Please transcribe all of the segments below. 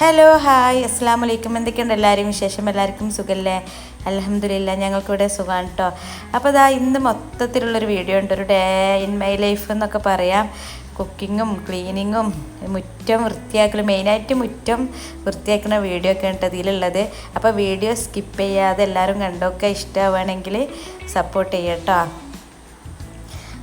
Hello hi അസ്സാം വലൈക്കും എന്തൊക്കെയുണ്ട് എല്ലാവരും? വിശേഷം എല്ലാവർക്കും സുഖമല്ലേ അലഹമില്ല ഞങ്ങൾക്കിവിടെ സുഖമാണ് കേട്ടോ അപ്പോൾ ഇതാ ഇന്ന് മൊത്തത്തിലുള്ളൊരു വീഡിയോ ഉണ്ട്. ഒരു ഡേ ഇൻ മൈ ലൈഫ് എന്നൊക്കെ പറയാം. കുക്കിങ്ങും ക്ലീനിങ്ങും മുറ്റം വൃത്തിയാക്കലും മെയിനായിട്ട് മുറ്റം വൃത്തിയാക്കുന്ന വീഡിയോ ഒക്കെ ഉണ്ട് ഇതിലുള്ളത്. അപ്പോൾ വീഡിയോ സ്കിപ്പ് ചെയ്യാതെ എല്ലാവരും കണ്ടൊക്കെ ഇഷ്ടമാവുകയാണെങ്കിൽ സപ്പോർട്ട് ചെയ്യാം കേട്ടോ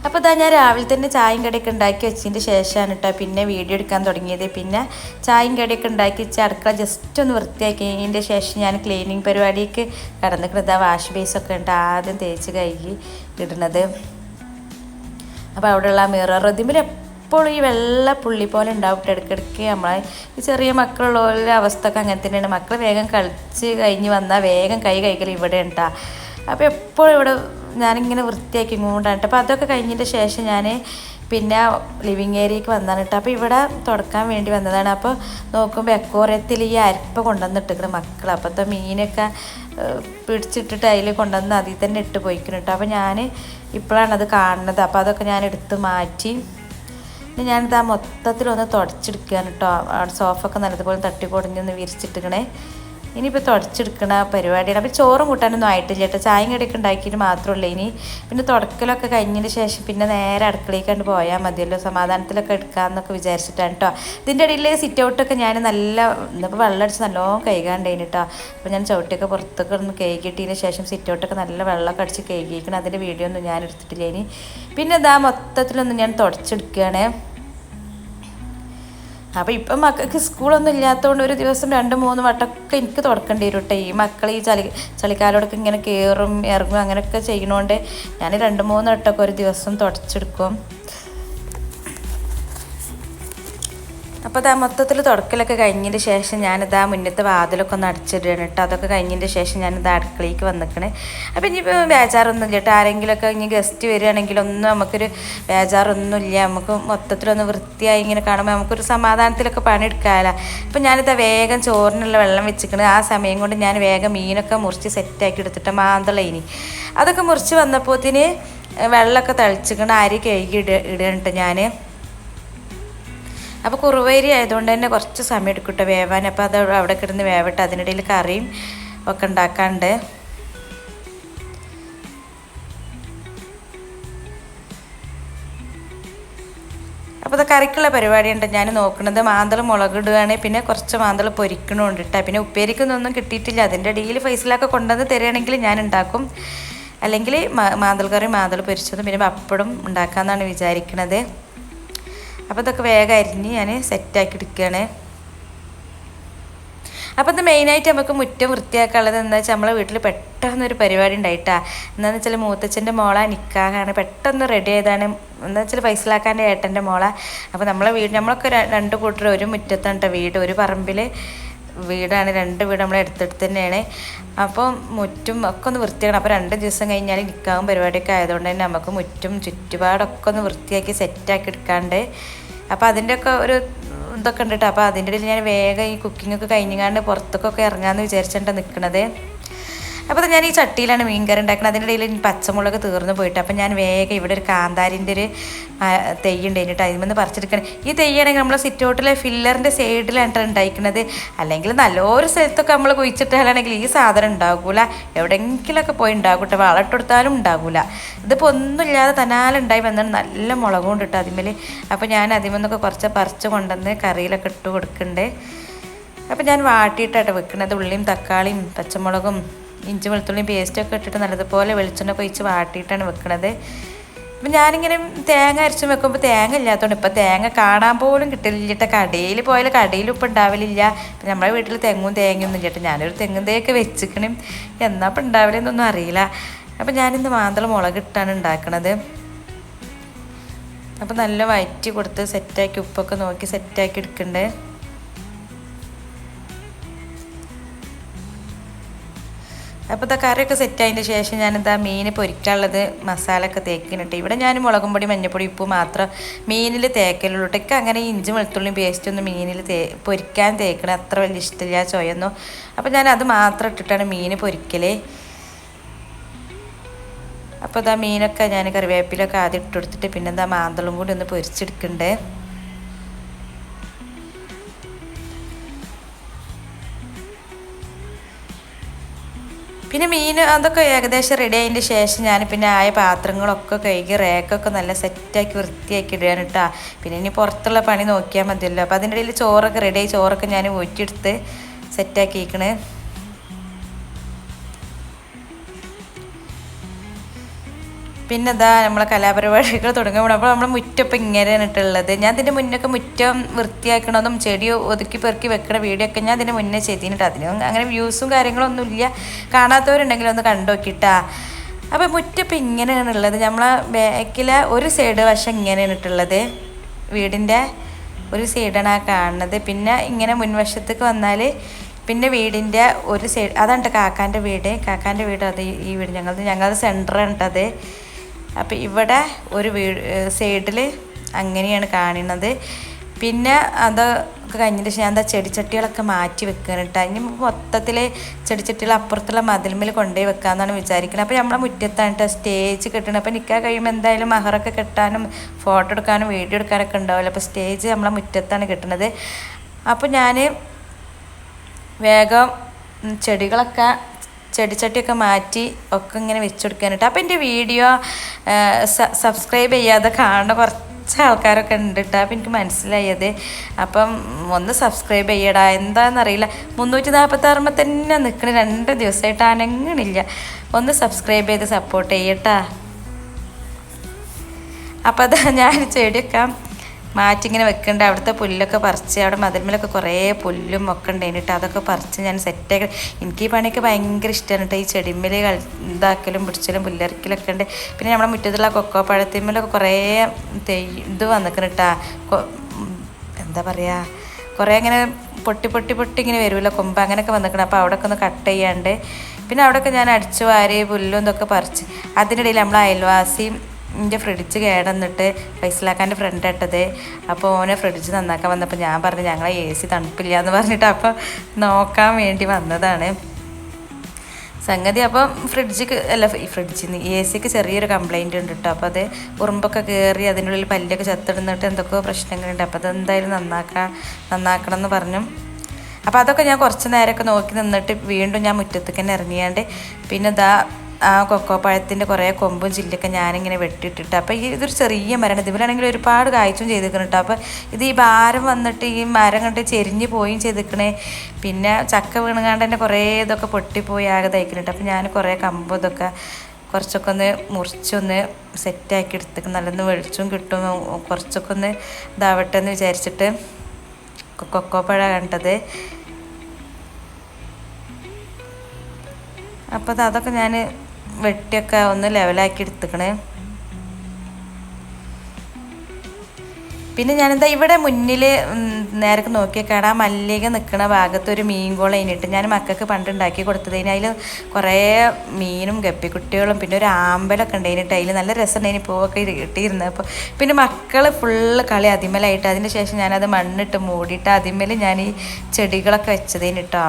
അപ്പോൾ ഇതാ ഞാൻ രാവിലെ തന്നെ ചായയും കടിയൊക്കെ ഉണ്ടാക്കി വെച്ചതിന്റെ ശേഷമാണ് കേട്ടോ പിന്നെ വീഡിയോ എടുക്കാൻ തുടങ്ങിയത്. പിന്നെ ചായയും കടിയൊക്കെ ഉണ്ടാക്കി വെച്ച് അടുക്കള ജസ്റ്റ് ഒന്ന് വൃത്തിയാക്കിയതിന്റെ ശേഷം ഞാൻ ക്ലീനിങ് പരിപാടിക്ക് ആ വാഷ് ബേസൊക്കെ ഉണ്ട്. ആദ്യം തേച്ച് കഴുകി ഇടുന്നത് അപ്പോൾ അവിടെയുള്ള മിറർ ഇതിമ്പിൽ എപ്പോഴും ഈ വെള്ള പുള്ളി പോലെ ഉണ്ടാവും ഇടയ്ക്കിടയ്ക്ക്. നമ്മളെ ഈ ചെറിയ മക്കളുള്ള അവസ്ഥ ഒക്കെ അങ്ങനെ തന്നെയാണ്. മക്കൾ വേഗം കളിച്ച് കഴിഞ്ഞ് വന്നാൽ വേഗം കൈ കൈകൾ ഇവിടെ ഉണ്ടാ അപ്പോൾ എപ്പോഴും ഇവിടെ ഞാനിങ്ങനെ വൃത്തിയാക്കി കൊണ്ടാണ് അപ്പോൾ അതൊക്കെ കഴിഞ്ഞതിന്റെ ശേഷം ഞാൻ പിന്നെ ലിവിങ് ഏരിയക്ക് വന്നതാണ് കേട്ടോ അപ്പോൾ ഇവിടെ തുടക്കാൻ വേണ്ടി വന്നതാണ്. അപ്പോൾ നോക്കുമ്പോൾ എക്കോറിയത്തിൽ ഈ അരിപ്പ കൊണ്ടുവന്നിട്ടിരിക്കുന്ന മക്കൾ അപ്പോഴത്തെ മീനൊക്കെ പിടിച്ചിട്ടിട്ട് അതിൽ കൊണ്ടുവന്ന് അതിൽ തന്നെ ഇട്ട് പോയിക്കണം കേട്ടോ അപ്പോൾ ഞാൻ ഇപ്പോഴാണ് അത് കാണുന്നത്. അപ്പോൾ അതൊക്കെ ഞാൻ എടുത്ത് മാറ്റി. ഇനി ഞാനിത് ആ മൊത്തത്തിലൊന്ന് തുടച്ചെടുക്കുകയാണ് കേട്ടോ സോഫൊക്കെ നല്ലതുപോലെ തട്ടി പൊടിഞ്ഞൊന്ന് വിരിച്ചിട്ടിക്കണേ ഇനിയിപ്പോൾ തുടച്ചെടുക്കണ പരിപാടിയാണ് അപ്പോൾ ചോറും കൂട്ടാനൊന്നും ആയിട്ടില്ല കേട്ടോ ചായയും കടിയൊക്കെ ഉണ്ടാക്കിയിട്ട് മാത്രമല്ല ഇനി പിന്നെ തുടക്കലൊക്കെ കഴിഞ്ഞതിന് ശേഷം പിന്നെ നേരെ അടുക്കളയിലേക്ക് കണ്ട് പോയാൽ മതിയല്ലോ. സമാധാനത്തിലൊക്കെ എടുക്കാമെന്നൊക്കെ വിചാരിച്ചിട്ടാണ് കേട്ടോ ഇതിന്റെ ഇടയിൽ സിറ്റ് ഔട്ടൊക്കെ ഞാൻ നല്ല ഇന്നിപ്പോൾ വെള്ളം അടിച്ച് നല്ലോണം കഴുകാണ്ടായിന് കേട്ടോ അപ്പോൾ ഞാൻ ചവിട്ടിയൊക്കെ പുറത്തൊക്കെ ഒന്ന് കഴുകിയിട്ടതിന് ശേഷം സിറ്റ് ഔട്ടൊക്കെ നല്ല വെള്ളമൊക്കെ അടിച്ച് കഴുകിയിരിക്കണം അതിന്റെ വീഡിയോ ഒന്നും ഞാൻ എടുത്തിട്ടില്ല ഇനി. പിന്നെ ഇതാ മൊത്തത്തിലൊന്നും ഞാൻ തുടച്ചെടുക്കുകയാണ് അപ്പോൾ ഇപ്പം മക്കൾക്ക് സ്കൂളൊന്നും ഇല്ലാത്തതുകൊണ്ട് ഒരു ദിവസം രണ്ട് മൂന്ന് വട്ടമൊക്കെ എനിക്ക് തുടക്കേണ്ടി വരും കേട്ടോ ഈ മക്കൾ ഈ ചളി ചളിക്കാലോടൊക്കെ ഇങ്ങനെ കയറും ഇറങ്ങും അങ്ങനെയൊക്കെ ചെയ്യണോണ്ട് ഞാൻ രണ്ട് മൂന്ന് വട്ടമൊക്കെ ഒരു ദിവസം തുടച്ചെടുക്കും. അപ്പോൾ ഇതാ മൊത്തത്തിൽ തുടക്കലൊക്കെ കഴിഞ്ഞതിന് ശേഷം ഞാനിതാ മുന്നത്തെ വാതിലൊക്കെ ഒന്ന് അടച്ചിടുകയാണ് കേട്ടോ. അതൊക്കെ കഴിഞ്ഞതിന് ശേഷം ഞാനിത് അടുക്കളയ്ക്ക് വന്നിക്കണേ. അപ്പോൾ ഇനിയിപ്പോൾ ബേജാറൊന്നും കേട്ടോ. ആരെങ്കിലുമൊക്കെ ഇനി ഗസ്റ്റ് വരികയാണെങ്കിൽ ഒന്നും നമുക്കൊരു ബേജാറൊന്നും ഇല്ല നമുക്ക് മൊത്തത്തിലൊന്ന് വൃത്തിയായി ഇങ്ങനെ കാണുമ്പോൾ നമുക്കൊരു സമാധാനത്തിലൊക്കെ പണിയെടുക്കാമല്ലോ അപ്പോൾ ഞാനിതാ വേഗം ചോറിനുള്ള വെള്ളം വെച്ചിക്കണ്. ആ സമയം കൊണ്ട് ഞാൻ വേഗം മീനൊക്കെ മുറിച്ച് സെറ്റാക്കി എടുത്തിട്ട് മാന്തള ഇനി. അതൊക്കെ മുറിച്ച് വന്നപ്പോത്തിന് വെള്ളമൊക്കെ തളിച്ചിക്കണ. അരി കഴുകി ഇട ഇടുകയാണ് ഞാൻ അപ്പോൾ കുറുവരി ആയതുകൊണ്ട് തന്നെ കുറച്ച് സമയം എടുക്കട്ടെ വേവാൻ. അപ്പോൾ അത് അവിടെ കിടന്ന് വേവട്ടെ അതിനിടയിൽ കറിയും ഒക്കെ ഉണ്ടാക്കാണ്ട്. അപ്പോൾ അത് കറിക്കുള്ള പരിപാടിയുണ്ട്. ഞാൻ നോക്കുന്നത് മാന്തൾ മുളകിടുകയാണ് പിന്നെ കുറച്ച് മാന്തൾ പൊരിക്കണമുണ്ട് കേട്ടോ പിന്നെ ഉപ്പേരിക്കൊന്നും കിട്ടിയിട്ടില്ല. അതിന്റെ ഇടയിൽ ഫൈസിലൊക്കെ കൊണ്ടുവന്ന് തരികയാണെങ്കിൽ ഞാൻ ഉണ്ടാക്കും. അല്ലെങ്കിൽ മാന്തൾ കറി മാന്തൾ പൊരിച്ചതും പിന്നെ പപ്പടും ഉണ്ടാക്കാമെന്നാണ് വിചാരിക്കുന്നത് അപ്പോൾ ഇതൊക്കെ വേഗം അരിഞ്ഞ് ഞാൻ സെറ്റാക്കി എടുക്കുകയാണ് അപ്പോൾ ഇത് മെയിനായിട്ട് നമുക്ക് മുറ്റം വൃത്തിയാക്കാനുള്ളത് എന്താ വെച്ചാൽ നമ്മളെ വീട്ടിൽ പെട്ടെന്നൊരു പരിപാടി ഉണ്ടായിട്ടാ. എന്താണെന്ന് വെച്ചാൽ മൂത്തച്ഛന്റെ മോള നിൽക്കാനാണ് പെട്ടെന്ന് റെഡി ആയതാണ്. എന്താ വെച്ചാൽ ഫൈസലാക്കാന്റെ ഏട്ടന്റെ മോള. അപ്പോൾ നമ്മളെ വീട് നമ്മളൊക്കെ രണ്ട് കൂട്ടർ ഒരു മുറ്റത്താണ് വീട്. ഒരു പറമ്പിൽ വീടാണ് രണ്ട് വീട് നമ്മൾ അടുത്തടുത്ത് തന്നെയാണ്. അപ്പോൾ മുറ്റും ഒക്കെ ഒന്ന് വൃത്തിയാക്കണം. അപ്പോൾ രണ്ട് ദിവസം കഴിഞ്ഞാൽ നിൽക്കാവും പരിപാടിയൊക്കെ ആയതുകൊണ്ട് തന്നെ നമുക്ക് മുറ്റും ചുറ്റുപാടൊക്കെ ഒന്ന് വൃത്തിയാക്കി സെറ്റാക്കി എടുക്കാണ്ട്. അപ്പോൾ അതിന്റെയൊക്കെ ഒരു ഇതൊക്കെ ഉണ്ട് കേട്ടോ. അപ്പോൾ അതിന്റെ ഇടയിൽ ഞാൻ വേഗം ഈ കുക്കിങ്ങൊക്കെ ഒക്കെ കഴിഞ്ഞാണ്ട് പുറത്തേക്കൊക്കെ ഇറങ്ങാമെന്ന് വിചാരിച്ചിട്ടാണ് നിൽക്കുന്നത് അപ്പോൾ ഞാൻ ഈ ചട്ടിയിലാണ് മീൻ കറി ഉണ്ടാക്കുന്നത്. അതിന്റെ ഇടയിൽ പച്ചമുളക് തീർന്നു പോയിട്ട് അപ്പോൾ ഞാൻ വേഗം ഇവിടെ ഒരു കാന്താരിന്റെ ഒരു ആ, എന്നിട്ട് അതിൽ നിന്ന് പറിച്ചെടുക്കണം. ഈ തെയ്യാണെങ്കിൽ നമ്മൾ സിറ്റ് ഔട്ടിലെ ഫില്ലറിന്റെ സൈഡിലാണ് ഉണ്ടായിരിക്കുന്നത് അല്ലെങ്കിൽ നല്ലൊരു സ്ഥലത്തൊക്കെ നമ്മൾ കുഴിച്ചിട്ടാലാണെങ്കിൽ ഈ സാധനം ഉണ്ടാകൂല. എവിടെയെങ്കിലുമൊക്കെ പോയി ഉണ്ടാകും കേട്ടോ വളട്ടെടുത്താലും ഉണ്ടാകൂല. ഇതിപ്പോൾ ഒന്നുമില്ലാതെ തനാലുണ്ടായി വന്നാണ് നല്ല മുളകും കൊണ്ടിട്ട് അതിമേൽ അപ്പോൾ ഞാൻ അതിമെന്നൊക്കെ കുറച്ച് പറിച്ച് കൊണ്ടുവന്ന് കറിയിലൊക്കെ ഇട്ട് കൊടുക്കുന്നുണ്ട്. അപ്പോൾ ഞാൻ വാട്ടിയിട്ടാണ് വെക്കുന്നത് ഉള്ളിയും തക്കാളിയും പച്ചമുളകും ഇഞ്ചി വെളുത്തുള്ളിയും പേസ്റ്റൊക്കെ ഇട്ടിട്ട് നല്ലതുപോലെ വെളിച്ചെണ്ണ ഒഴിച്ച് വാട്ടിയിട്ടാണ് വെക്കുന്നത് അപ്പം ഞാനിങ്ങനെ തേങ്ങ അരച്ച് വെക്കുമ്പോൾ തേങ്ങ ഇല്ലാത്തതുകൊണ്ട് ഇപ്പം തേങ്ങ കാണാൻ പോലും കിട്ടില്ല കേട്ടോ. കടയിൽ പോയാൽ കടയിൽ ഇപ്പം ഉണ്ടാവലില്ല. നമ്മുടെ വീട്ടിൽ തെങ്ങും തേങ്ങയൊന്നും ഇല്ല കേട്ടോ. ഞാനൊരു തെങ്ങും തേയൊക്കെ വെച്ചിക്കണം. എന്നാ ഇപ്പം ഉണ്ടാവില്ലെന്നൊന്നും അറിയില്ല. അപ്പം ഞാനിന്ന് മാന്തള മുളകിട്ടാണ് ഉണ്ടാക്കണത്. അപ്പം നല്ല വയറ്റി കൊടുത്ത് സെറ്റാക്കി ഉപ്പൊക്കെ നോക്കി സെറ്റാക്കി എടുക്കണ്ടേ. അപ്പോൾ ഇതാ കറിയൊക്കെ സെറ്റ് ആയതിന്റെ ശേഷം ഞാനെന്താ മീൻ പൊരിക്കാനുള്ളത് മസാല ഒക്കെ തേക്കിനിട്ട് ഇവിടെ ഞാൻ മുളകും പൊടി മഞ്ഞപ്പൊടി ഉപ്പ് മാത്രം മീനിൽ തേക്കലുള്ളൂ. ഇട്ടൊക്കെ അങ്ങനെ ഇഞ്ചി വെളുത്തുള്ളിയും പേസ്റ്റ് ഒന്നും മീനിൽ തേ പൊരിക്കാൻ തേക്കണം അത്ര വലിയ ഇഷ്ടമില്ല ചോയൊന്നും. അപ്പോൾ ഞാൻ അത് മാത്രം ഇട്ടിട്ടാണ് മീൻ പൊരിക്കലേ. അപ്പോൾ ഇതാ മീനൊക്കെ ഞാൻ കറിവേപ്പിലൊക്കെ ആദ്യം ഇട്ട് കൊടുത്തിട്ട് പിന്നെന്താ മാന്തളും കൂടി ഒന്ന് പൊരിച്ചെടുക്കണ്ടേ പിന്നെ മീൻ അതൊക്കെ ഏകദേശം റെഡി ആയതിന്റെ ശേഷം ഞാൻ പിന്നെ ആയ പാത്രങ്ങളൊക്കെ കഴുകി റേക്കൊക്കെ നല്ല സെറ്റാക്കി വൃത്തിയാക്കി ഇടുകയാണ് കേട്ടോ പിന്നെ ഇനി പുറത്തുള്ള പണി നോക്കിയാൽ മതിയല്ലോ. അപ്പോൾ അതിന്റെ ഇടയിൽ ചോറൊക്കെ റെഡിയായി ചോറൊക്കെ ഞാൻ ഊറ്റിയെടുത്ത് സെറ്റാക്കിയിരിക്കണേ പിന്നെ ഇതാ നമ്മളെ കലാപരിപാടികൾ തുടങ്ങുമ്പോൾ അപ്പോൾ നമ്മുടെ മുറ്റപ്പം ഇങ്ങനെയാണ് ഇട്ടുള്ളത്. ഞാൻ ഇതിന്റെ മുന്നൊക്കെ മുറ്റം വൃത്തിയാക്കണമെന്നും ചെടി ഒതുക്കി പെറുക്കി വെക്കണ വീഡിയോ ഒക്കെ ഞാൻ ഇതിന്റെ മുന്നേ ചെയ്തിട്ട് അതിനും അങ്ങനെ വ്യൂസും കാര്യങ്ങളൊന്നും ഇല്ല കാണാത്തവരുണ്ടെങ്കിൽ ഒന്ന് കണ്ടു നോക്കിട്ടാ അപ്പോൾ മുറ്റപ്പം ഇങ്ങനെയാണ് ഉള്ളത്. നമ്മളെ ബാക്കിലെ ഒരു സൈഡ് വശം ഇങ്ങനെയാണ് ഇട്ടുള്ളത്. വീടിന്റെ ഒരു സൈഡാണ് ആ കാണുന്നത്. പിന്നെ ഇങ്ങനെ മുൻവശത്തേക്ക് വന്നാൽ പിന്നെ വീടിന്റെ ഒരു സൈഡ് അതാണ് കാക്കാന്റെ വീട്. കാക്കാന്റെ വീട് അത് ഈ- വീട് ഞങ്ങളത് ഞങ്ങളുടെ സെന്ററാണ് അത്. അപ്പോൾ ഇവിടെ ഒരു വീട് സൈഡിൽ അങ്ങനെയാണ് കാണുന്നത് പിന്നെ അത് കഴിഞ്ഞിട്ട് ഞാൻ എന്താ ചെടിച്ചട്ടികളൊക്കെ മാറ്റി വെക്കുകയാണ് കേട്ടോ മൊത്തത്തിൽ ചെടിച്ചട്ടികൾ അപ്പുറത്തുള്ള മതിൽമേൽ കൊണ്ടുപോയി വെക്കാമെന്നാണ് വിചാരിക്കുന്നത് അപ്പോൾ നമ്മളെ മുറ്റത്താണ് കേട്ടോ സ്റ്റേജ് കെട്ടണം അപ്പോൾ നിൽക്കാൻ കഴിയുമ്പോൾ എന്തായാലും മഹറൊക്കെ കെട്ടാനും ഫോട്ടോ എടുക്കാനും വീഡിയോ എടുക്കാനൊക്കെ ഉണ്ടാവില്ല. അപ്പോൾ സ്റ്റേജ് നമ്മളെ മുറ്റത്താണ് കെട്ടുന്നത് അപ്പോൾ ഞാൻ വേഗം ചെടികളൊക്കെ ചെടിച്ചട്ടിയൊക്കെ മാറ്റി ഒക്കെ ഇങ്ങനെ വെച്ച് കൊടുക്കാനായിട്ട് അപ്പം എന്റെ വീഡിയോ സബ്സ്ക്രൈബ് ചെയ്യാതെ കാണുന്ന കുറച്ച് ആൾക്കാരൊക്കെ ഉണ്ട് കേട്ടോ അപ്പം എനിക്ക് മനസ്സിലായത്. അപ്പം ഒന്ന് സബ്സ്ക്രൈബ് ചെയ്യടാ. എന്താണെന്നറിയില്ല മുന്നൂറ്റി നാൽപ്പത്താറുമ്പോൾ തന്നെ നിൽക്കണ രണ്ട് ദിവസമായിട്ട് അനങ്ങണില്ല. ഒന്ന് സബ്സ്ക്രൈബ് ചെയ്ത് സപ്പോർട്ട് ചെയ്യട്ടാ. അപ്പം അതാ ഞാൻ ചെടിയൊക്കെ മാറ്റി വെക്കേണ്ട. അവിടുത്തെ പുല്ലൊക്കെ പറിച്ച് അവിടെ മതിന്മേലൊക്കെ കുറേ പുല്ലും ഒക്കെ കേട്ടോ അതൊക്കെ പറിച്ച് ഞാൻ സെറ്റാക്കി എനിക്ക് ഈ പണിയൊക്കെ ഭയങ്കര ഇഷ്ടമാണ് കേട്ടോ ഈ ചെടിമ്മൽ ഇതാക്കലും പിടിച്ചലും പുല്ലറിക്കലൊക്കെ ഉണ്ട്. പിന്നെ നമ്മുടെ മുറ്റത്തുള്ള കൊക്കോ പഴത്തിന്മേലൊക്കെ കുറേ തെയ് ഇത് വന്നിക്കണം കേട്ടോ എന്താ പറയുക കുറേ ഇങ്ങനെ പൊട്ടി പൊട്ടി പൊട്ടി ഇങ്ങനെ വരുമല്ലോ കൊമ്പ് അങ്ങനെയൊക്കെ വന്നിക്കണം. അപ്പോൾ അവിടെയൊക്കെ ഒന്ന് കട്ട് ചെയ്യാണ്ട്. പിന്നെ അവിടെയൊക്കെ ഞാൻ അടിച്ചു വാരി പുല്ലും ഇതൊക്കെ പറിച്ച്. അതിനിടയിൽ നമ്മൾ അയൽവാസിയും എന്റെ ഫ്രിഡ്ജ് കേടന്നിട്ട് ഫൈസലാക്കാന്റെ ഫ്രണ്ട് ഇട്ടത്. അപ്പോൾ ഓനെ ഫ്രിഡ്ജ് നന്നാക്കാൻ വന്നപ്പോൾ ഞാൻ പറഞ്ഞു ഞങ്ങളെ എ സി തണുപ്പില്ല എന്ന് പറഞ്ഞിട്ട് അപ്പോൾ നോക്കാൻ വേണ്ടി വന്നതാണ്. സംഗതി അപ്പം ഫ്രിഡ്ജിക്ക് അല്ല ഫ്രിഡ്ജിൽ നിന്ന് എ സിക്ക് ചെറിയൊരു കംപ്ലൈന്റ് ഉണ്ട് കേട്ടോ അപ്പോൾ അത് ഉറുമ്പൊക്കെ കയറി അതിനുള്ളിൽ പല്ലൊക്കെ ചത്തിടുന്നിട്ട് എന്തൊക്കെയോ പ്രശ്നങ്ങളുണ്ട്. അപ്പോൾ അതെന്തായാലും നന്നാക്കാൻ നന്നാക്കണം എന്ന് പറഞ്ഞു. അപ്പോൾ അതൊക്കെ ഞാൻ കുറച്ച് നേരമൊക്കെ നോക്കി നിന്നിട്ട് വീണ്ടും ഞാൻ മുറ്റത്തേക്ക് തന്നെ ഇറങ്ങിയാണ്ട്. പിന്നെ ഇതാ ആ കൊക്കോ പഴത്തിന്റെ കുറേ കൊമ്പും ചില്ലൊക്കെ ഞാനിങ്ങനെ വെട്ടിയിട്ടിട്ട് അപ്പോൾ ഈ ഇതൊരു ചെറിയ മരമാണ്. ഇതിലാണെങ്കിൽ ഒരുപാട് കായ്ച്ചും ചെയ്തിരിക്കണം കേട്ടോ അപ്പോൾ ഇത് ഈ ഭാരം വന്നിട്ട് ഈ മരം കണ്ട് ചെരിഞ്ഞ് പോയും ചെയ്തിരിക്കണേ. പിന്നെ ചക്ക വീണുകാണ്ട് തന്നെ കുറേ ഇതൊക്കെ പൊട്ടിപ്പോയി ആകെ തയ്ക്കുന്നുണ്ട് അപ്പോൾ ഞാൻ കുറേ കമ്പും ഇതൊക്കെ കുറച്ചൊക്കെ ഒന്ന് മുറിച്ചൊന്ന് സെറ്റാക്കി എടുത്തേക്ക് നല്ലൊന്ന് വെളിച്ചവും കിട്ടും. കുറച്ചൊക്കെ ഒന്ന് ഇതാവട്ടെ എന്ന് വിചാരിച്ചിട്ട് കൊക്കോ പഴ കണ്ടത്. അപ്പോൾ അതൊക്കെ ഞാൻ വെട്ടിയൊക്കെ ഒന്ന് ലെവലാക്കി എടുത്തുക്കണേ. പിന്നെ ഞാനെന്താ ഇവിടെ മുന്നിൽ നേരൊക്കെ നോക്കിയൊക്കെയാണ് ആ മല്ലിക നിൽക്കുന്ന ഭാഗത്ത് ഒരു മീൻ കോള കഴിഞ്ഞിട്ട് ഞാൻ മക്കൾക്ക് പണ്ട് ഉണ്ടാക്കി കൊടുത്തതിന്. അതിൽ കുറേ മീനും ഗപ്പിക്കുട്ടികളും പിന്നെ ഒരു ആമ്പലൊക്കെ ഉണ്ടായിട്ട് അതിൽ നല്ല രസമുണ്ടായിന് പൂവൊക്കെ ഇട്ടിരുന്നത് അപ്പോൾ പിന്നെ മക്കൾ ഫുള്ള് കളി അതിമലായിട്ട്. അതിന് ശേഷം ഞാനത് മണ്ണിട്ട് മൂടിയിട്ട് അതിമേൽ ഞാൻ ഈ ചെടികളൊക്കെ വെച്ചതിന് കേട്ടോ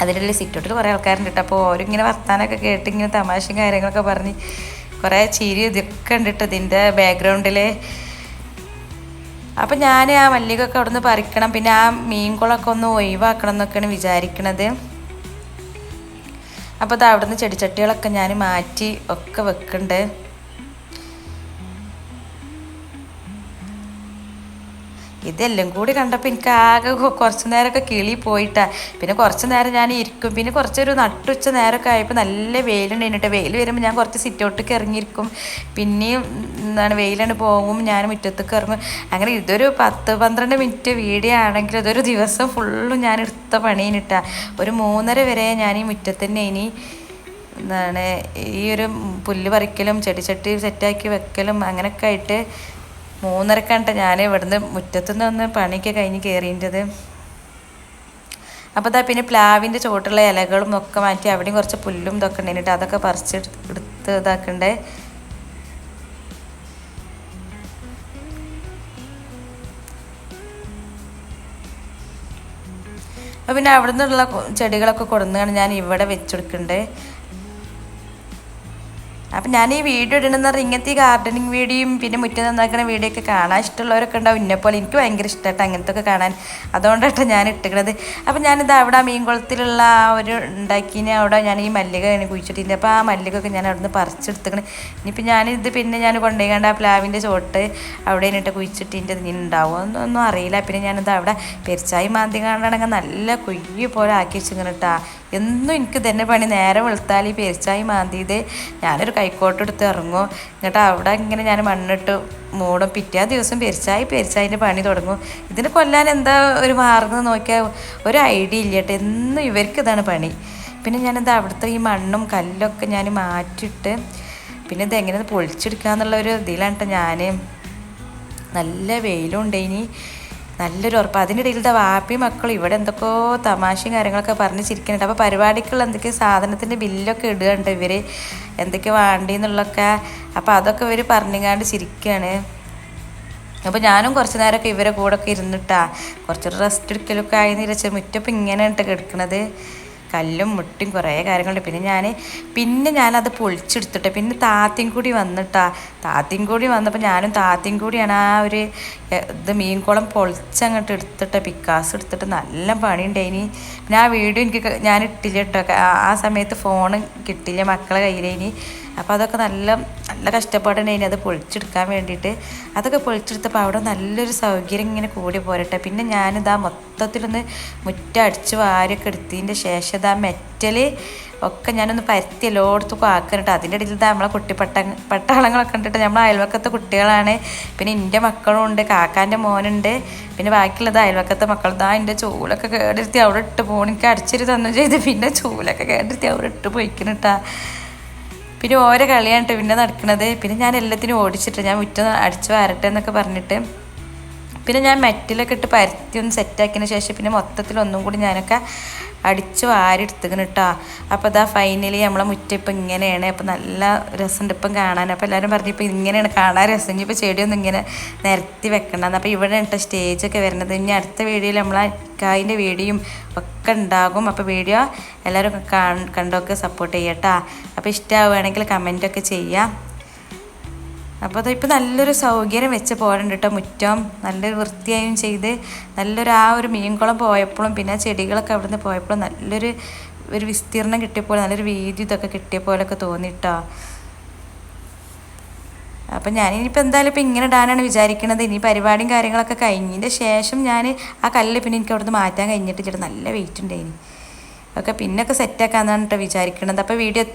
അതിലുള്ള സിറ്റൗട്ടിൽ കുറേ ആൾക്കാരുണ്ട് കേട്ടോ അപ്പോൾ ഇങ്ങനെ വർത്താനൊക്കെ കേട്ട് ഇങ്ങനെ തമാശയും കാര്യങ്ങളൊക്കെ പറഞ്ഞ് കുറേ ചിരി ഇതൊക്കെ ഉണ്ട് കേട്ടോ ഇതിന്റെ ബാക്ക്ഗ്രൗണ്ടിൽ അപ്പം ഞാൻ ആ മല്ലികൊക്കെ അവിടെ നിന്ന് പറിക്കണം. പിന്നെ ആ മീൻകുളമൊക്കെ ഒന്ന് ഒഴിവാക്കണം എന്നൊക്കെയാണ് വിചാരിക്കണത്. അപ്പോൾ അത് അവിടെ നിന്ന് ചെടിച്ചട്ടികളൊക്കെ ഞാൻ മാറ്റി ഒക്കെ വെക്കുന്നുണ്ട് ഇതെല്ലാം കൂടി കണ്ടപ്പോൾ എനിക്ക് ആകെ കുറച്ച് നേരമൊക്കെ കിളി പോയിട്ടാ. പിന്നെ കുറച്ച് നേരം ഞാൻ ഇരിക്കും. പിന്നെ കുറച്ചൊരു നട്ടുച്ച നേരമൊക്കെ ആയപ്പോൾ നല്ല വെയിലുണ്ടായിട്ട് വെയിൽ വരുമ്പോൾ ഞാൻ കുറച്ച് സിറ്റൗട്ടിലേക്ക് ഇറങ്ങിയിരിക്കും. പിന്നെയും എന്താണ് വെയിലാണ് പോകും. ഞാൻ മുറ്റത്തേക്ക് ഇറങ്ങും. അങ്ങനെ ഇതൊരു പത്ത് പന്ത്രണ്ട് മിനിറ്റ് വീഡിയോ ആണെങ്കിൽ അതൊരു ദിവസം ഫുള്ളും ഞാൻ എടുത്ത പണിയിട്ടാ ഒരു മൂന്നര വരെ ഞാൻ ഈ മുറ്റത്തന്നെ ഇനി എന്താണ് ഈ ഒരു പുല്ല് പറിക്കലും ചെടിച്ചട്ടി സെറ്റാക്കി വെക്കലും അങ്ങനെയൊക്കെ ആയിട്ട് മൂന്നരക്കാണ് ഞാൻ ഇവിടുന്ന് മുറ്റത്തുനിന്ന് ഒന്ന് പണിയൊക്കെ കഴിഞ്ഞ് കയറിയിട്ടത് അപ്പോൾ ഇതാ പിന്നെ പ്ലാവിന്റെ ചുവട്ടുള്ള ഇലകളും ഒക്കെ മാറ്റി അവിടെയും കുറച്ച് പുല്ലും ഇതൊക്കെ ഉണ്ടായിട്ട് അതൊക്കെ പറിച്ച് എടുത്ത് ഇതാക്കണ്ടേ. അപ്പോൾ പിന്നെ അവിടെ നിന്നുള്ള ചെടികളൊക്കെ കൊടുന്നാണ് ഞാൻ ഇവിടെ വെച്ചെടുക്കണ്ടേ. അപ്പം ഞാൻ ഈ വീഡിയോ ഇങ്ങനത്തെ ഈ ഗാർഡനിങ് വീഡിയോയും പിന്നെ മുറ്റം നന്നാക്കുന്ന വീഡിയോ ഒക്കെ കാണാൻ ഇഷ്ടമുള്ളവരൊക്കെ ഉണ്ടാവും. ഇന്നെപ്പോലെ എനിക്ക് ഭയങ്കര ഇഷ്ടമായിട്ട് അങ്ങനത്തെ ഒക്കെ കാണാൻ. അതുകൊണ്ടാട്ടോ ഞാൻ ഇട്ടിക്കണത്. അപ്പം ഞാനിത് അവിടെ മീൻ മീൻകുളത്തിലുള്ള ആ ഒരു ഉണ്ടാക്കിനെ അവിടെ ഞാൻ ഈ മല്ലിക കുഴിച്ചിട്ടിരുന്നത് അപ്പോൾ ആ മല്ലികൊക്കെ ഞാൻ അവിടെ നിന്ന് പറിച്ചെടുത്തിക്കണ്. ഇനിയിപ്പോൾ ഞാനിത് പിന്നെ ഞാൻ കൊണ്ടുപോയിക്കാണ്ട് ആ പ്ലാവിന്റെ ചോട്ട് അവിടെ ഇട്ട് കുഴിച്ചിട്ടിന്റെ ഇനി ഉണ്ടാവും ഒന്നും അറിയില്ല. പിന്നെ ഞാനിത് അവിടെ പെരിച്ചായി മാന്തി കാണണമെങ്കിൽ നല്ല കുയ്യ് പോലെ ആക്കി വെച്ചിങ്ങനെ കേട്ടാ എന്നും എനിക്ക് തന്നെ പണി. നേരെ വെളുത്താൽ ഈ പെരിച്ചായി മാന്തിയത് ഞാനൊരു കൈക്കോട്ട് എടുത്ത് ഇറങ്ങും. എന്നിട്ട് അവിടെ ഇങ്ങനെ ഞാൻ മണ്ണിട്ട് മൂടും. പിറ്റേ ദിവസം പെരിച്ചായി പെരിച്ചായിന്റെ പണി തുടങ്ങും. ഇതിന് കൊല്ലാൻ എന്താ ഒരു മാർഗം നോക്കിയാൽ ഒരു ഐഡിയ ഇല്ല കേട്ടോ എന്നും ഇവർക്ക് ഇതാണ് പണി. പിന്നെ ഞാനെന്താ അവിടുത്തെ ഈ മണ്ണും കല്ലൊക്കെ ഞാൻ മാറ്റിയിട്ട് പിന്നെ ഇത് എങ്ങനെ പൊളിച്ചെടുക്കുക എന്നുള്ള ഒരു ഇതിലാണ് കേട്ടോ ഞാൻ നല്ല വെയിലും ഉണ്ടായിനി നല്ലൊരു ഉറപ്പ്. അതിനിടയിലത്തെ വാപ്പി മക്കളും ഇവിടെ എന്തൊക്കെയോ തമാശയും കാര്യങ്ങളൊക്കെ പറഞ്ഞ് ചിരിക്കുന്നുണ്ട്. അപ്പോൾ പരിപാടിക്കുള്ള എന്തൊക്കെയോ സാധനത്തിന്റെ ബില്ലൊക്കെ ഇടുകയുണ്ട് ഇവർ എന്തൊക്കെ വേണ്ടിയെന്നുള്ളൊക്കെ. അപ്പോൾ അതൊക്കെ ഇവർ പറഞ്ഞിങ്ങാണ്ട് ചിരിക്കുകയാണ് അപ്പോൾ ഞാനും കുറച്ച് നേരമൊക്കെ ഇവരെ കൂടെ ഒക്കെ ഇരുന്നിട്ടാ. കുറച്ചൊരു റെസ്റ്റ് എടുക്കലൊക്കെ ആയെന്ന് വെച്ചാൽ മുറ്റപ്പം ഇങ്ങനെ ഇട്ട് കിടക്കണത്. കല്ലും മുട്ടും കുറേ കാര്യങ്ങളുണ്ട്. പിന്നെ ഞാൻ പിന്നെ ഞാനത് പൊളിച്ചെടുത്തിട്ട് പിന്നെ താത്തിയും കൂടി വന്നിട്ടാ താത്തിയും കൂടി വന്നപ്പോൾ ഞാനും താത്തിയും കൂടിയാണ് ആ ഒരു ഇത് മീൻകുളം പൊളിച്ചങ്ങോട്ട് എടുത്തിട്ട് പിക്കാസ് എടുത്തിട്ട് നല്ല പണിയുണ്ടായിനി പിന്നെ ആ വീഡിയോ എനിക്ക് ഞാൻ ഇട്ടില്ല കേട്ടോ. ആ- ആ സമയത്ത് ഫോൺ കിട്ടില്ല മക്കളെ കയ്യിലേനി അപ്പോൾ അതൊക്കെ നല്ല നല്ല കഷ്ടപ്പാടുണ്ടായിനി അത് പൊളിച്ചെടുക്കാൻ വേണ്ടിയിട്ട്. അതൊക്കെ പൊളിച്ചെടുത്തപ്പോൾ അവിടെ നല്ലൊരു സൗകര്യം ഇങ്ങനെ കൂടി പോരട്ടെ. പിന്നെ ഞാനിതാ മൊത്തത്തിലൊന്ന് മുറ്റടിച്ച് വാരൊക്കെ എടുത്തതിന്റെ ശേഷം ഇതാ മെറ്റൽ ഒക്കെ ഞാനൊന്ന് പരത്തി എല്ലായിടത്തും ആക്കുന്നുണ്ട് അതിന്റെ ഇടയിൽ ഇതാ നമ്മളെ കുട്ടി പട്ട പട്ടാളങ്ങളൊക്കെ ഉണ്ടിട്ട് നമ്മളെ അയൽവക്കത്തെ കുട്ടികളാണ്. പിന്നെ എന്റെ മക്കളും ഉണ്ട് കാക്കാന്റെ മോനുണ്ട്. പിന്നെ ബാക്കിയുള്ളത് അയൽവക്കത്തെ മക്കൾ. ഇതാ എന്റെ ചൂലൊക്കെ കേടിരുത്തി അവിടെ ഇട്ട് പോണിക്ക് അടിച്ചിട്ട് തന്നു ചെയ്ത്. പിന്നെ ചൂലൊക്കെ കേടിരുത്തി അവിടെ ഇട്ട് പോയിക്കണിട്ടാ പിന്നെ ഓരോ കളിയാണ് പിന്നെ നടക്കുന്നത് പിന്നെ ഞാൻ എല്ലാത്തിനും ഓടിച്ചിട്ട് ഞാൻ മുറ്റം അടിച്ചു വരട്ടെ എന്നൊക്കെ പറഞ്ഞിട്ട് പിന്നെ ഞാൻ മെറ്റിലൊക്കെ ഇട്ട് പരത്തി ഒന്ന് സെറ്റാക്കിയതിന് ശേഷം പിന്നെ മൊത്തത്തിൽ ഒന്നും കൂടി ഞാനൊക്കെ അടിച്ച് വാരി എടുത്തുക്കണം കേട്ടോ അപ്പോൾ അതാ ഫൈനലി നമ്മളെ മുറ്റം ഇപ്പം ഇങ്ങനെയാണ്. അപ്പോൾ നല്ല രസമുണ്ട് ഇപ്പം കാണാൻ. അപ്പോൾ എല്ലാവരും പറഞ്ഞു ഇപ്പോൾ ഇങ്ങനെയാണ് കാണാൻ രസം. ഇനി ഇപ്പോൾ ചെടിയൊന്നും ഇങ്ങനെ നിരത്തി വെക്കണ്ടെന്ന്. അപ്പോൾ ഇവിടെ കേട്ടോ സ്റ്റേജൊക്കെ വരുന്നത് ഇനി അടുത്ത വീഡിയോയിൽ നമ്മളെ കായിന്റെ വീഡിയോയും ഒക്കെ ഉണ്ടാകും അപ്പോൾ വീഡിയോ എല്ലാവരും കാണ് കണ്ടൊക്കെ സപ്പോർട്ട് ചെയ്യട്ടാ. അപ്പോൾ ഇഷ്ടമാവുകയാണെങ്കിൽ കമന്റൊക്കെ ചെയ്യാം. അപ്പോൾ അത് ഇപ്പോൾ നല്ലൊരു സൗകര്യം വെച്ച് പോരണ്ട് കേട്ടോ മുറ്റം. നല്ലൊരു വൃത്തിയായും ചെയ്ത് നല്ലൊരു ആ ഒരു മീൻകുളം പോയപ്പോഴും പിന്നെ ചെടികളൊക്കെ അവിടുന്ന് പോയപ്പോഴും നല്ലൊരു ഒരു വിസ്തീർണം കിട്ടിയപ്പോൾ നല്ലൊരു വീതി ഇതൊക്കെ കിട്ടിയ പോലൊക്കെ തോന്നിട്ടോ അപ്പം ഞാനിനിയിപ്പോൾ എന്തായാലും ഇപ്പം ഇങ്ങനെ ഇടാനാണ് വിചാരിക്കുന്നത് ഇനി പരിപാടിയും കാര്യങ്ങളൊക്കെ കഴിഞ്ഞതിന്റെ ശേഷം ഞാൻ ആ കല്ല് പിന്നെ എനിക്ക് അവിടുന്ന് മാറ്റാൻ കഴിഞ്ഞിട്ട് ചേട്ടാ നല്ല വെയിറ്റ് ഉണ്ടായിന്. ഒക്കെ പിന്നൊക്കെ സെറ്റാക്കാന്നാണ് കേട്ടോ വിചാരിക്കുന്നത് അപ്പോൾ വീഡിയോ എത്ര